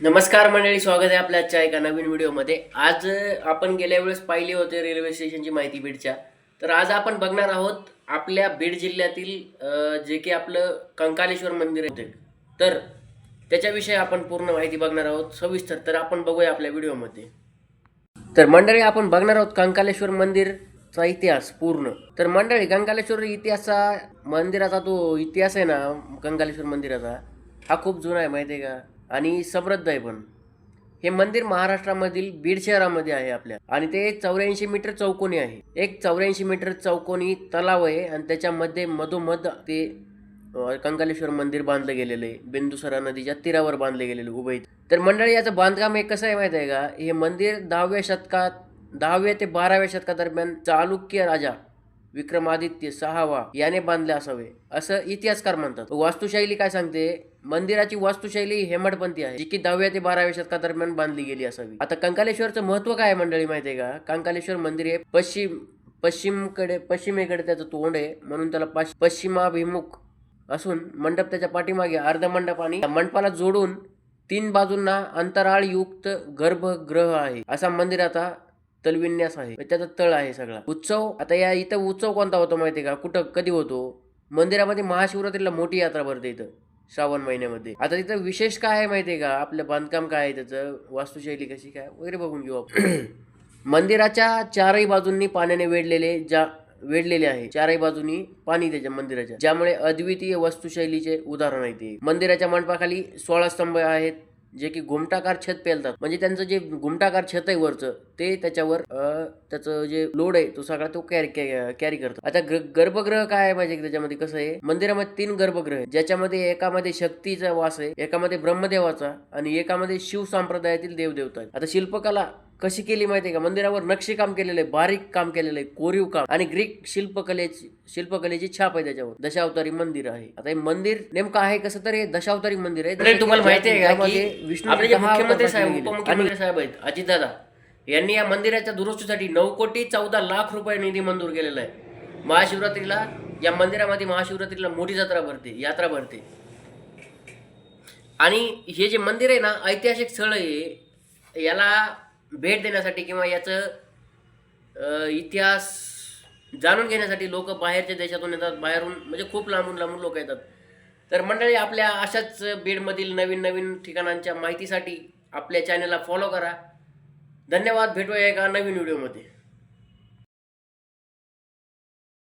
नमस्कार मंडळी स्वागत आहे आपल्या आजच्या एका नवीन व्हिडिओमध्ये. आज आपण गेल्या वेळेस पाहिले होते रेल्वे स्टेशनची माहिती बीडच्या. तर आज आपण बघणार आहोत आपल्या बीड जिल्ह्यातील जे की आपलं कंकालेश्वर मंदिर आहे. तर त्याच्याविषयी आपण पूर्ण माहिती बघणार आहोत सविस्तर. तर आपण बघूया आपल्या व्हिडिओमध्ये. तर मंडळी आपण बघणार आहोत कंकालेश्वर मंदिरचा इतिहास पूर्ण. तर मंडळी कंकालेश्वर इतिहासा मंदिराचा तो इतिहास आहे ना कंकालेश्वर मंदिराचा हा खूप जुना आहे माहिती आहे का? आणि समृद्ध आहे पण. हे मंदिर महाराष्ट्रामधील बीड शहरामध्ये आहे आपल्या. आणि ते चौऱ्याऐंशी मीटर चौकोनी आहे. एक चौऱ्याऐंशी मीटर चौकोनी तलाव आहे आणि त्याच्यामध्ये मधोमध ते कंकालेश्वर मंदिर बांधलं गेलेलं आहे. बिंदुसरा नदीच्या तीरावर बांधले गेलेले उभे तर मंडळी याचं बांधकाम हे कसं आहे माहिती आहे का? हे मंदिर दहाव्या शतकात दहाव्या ते बाराव्या शतकादरम्यान चालुक्य राजा विक्रमादित्य सहावा याने बांधले असावे. असं इतिहासकार म्हणतात. वास्तुशैली काय सांगते? मंदिराची वास्तुशैली हेमडपंथी आहे जी की दहाव्या ते बाराव्या शतकादरम्यान बांधली गेली असावी. आता कंकालेश्वरचं महत्त्व काय आहे मंडळी माहिती आहे का? कंकालेश्वर मंदिर हे पश्चिम पश्चिमकडे पश्चिमेकडे त्याचं तोंड आहे म्हणून त्याला पश्चिमाभिमुख असून मंडप त्याच्या पाठीमागे अर्ध मंडप आणि मंडपाला जोडून तीन बाजूंना अंतराळयुक्त गर्भगृह आहे. असा मंदिराचा तलविन्यास आहे. म्हणजे त्याचा तळ आहे सगळा. उत्सव आता या इथं उत्सव कोणता होतो माहिती का? कुठं कधी होतो? मंदिरामध्ये महाशिवरात्रीला मोठी यात्रा भरते इथं. श्रावण महिन्यामध्ये. आता तिथं विशेष काय आहे माहितीये का? आपलं बांधकाम काय आहे त्याचं? वास्तुशैली कशी काय? वगैरे बघून घेऊ आपण. मंदिराच्या चारही बाजूंनी पाण्याने वेढलेले ज्या वेढलेले आहे. चारही बाजूनी पाणी त्याच्या मंदिराच्या. ज्यामुळे अद्वितीय वस्तुशैलीचे उदाहरण आहे ते. मंदिराच्या मंडपाखाली सोळा स्तंभ आहेत. जे की घुमटाकार छत पेलतात. म्हणजे त्यांचं जे घुमटाकार छत आहे वरचं ते त्याच्यावर त्याचं जे लोड आहे तो सगळा तो कॅरी कॅरी करतो आता गर्भग्रह गर्भगृह काय आहे माहिती त्याच्यामध्ये? कसं आहे? मंदिरामध्ये तीन गर्भगृह आहे ज्याच्यामध्ये एकामध्ये शक्तीचा वास आहे एकामध्ये ब्रह्मदेवाचा आणि एकामध्ये शिव संप्रदायातील देवदेवता आहे आता शिल्पकला कशी केली माहितीये का? मंदिरावर नक्षीकाम केलेलं आहे बारीक काम केलेलं आहे कोरीव काम. आणि ग्रीक शिल्पकलेची शिल्पकलेची छाप आहे त्याच्यावर. दशावतारी मंदिर आहे. आता हे मंदिर नेमकं आहे कसं तर हे दशावतारी मंदिर आहे. तुम्हाला माहिती आहे का विष्णू मुख्यमंत्री साहेब. उपमुख्यमंत्री साहेब आहेत अजितदादा यांनी या मंदिराच्या दुरुस्तीसाठी नऊ कोटी चौदा लाख रुपये निधी मंजूर केलेला आहे. महाशिवरात्रीला या मंदिरामध्ये महाशिवरात्रीला मोठी जत्रा भरते यात्रा भरते. आणि हे जे मंदिर आहे ना ऐतिहासिक स्थळ आहे याला भेट देण्यासाठी किंवा याचं इतिहास जाणून घेण्यासाठी लोक बाहेरच्या देशातून येतात बाहेरून म्हणजे खूप लांबून लांबून लोक येतात. तर मंडळी आपल्या अशाच बीडमधील नवीन नवीन ठिकाणांच्या माहितीसाठी आपल्या चॅनलला फॉलो करा. धन्यवाद भेटूया एका नवीन व्हिडिओमध्ये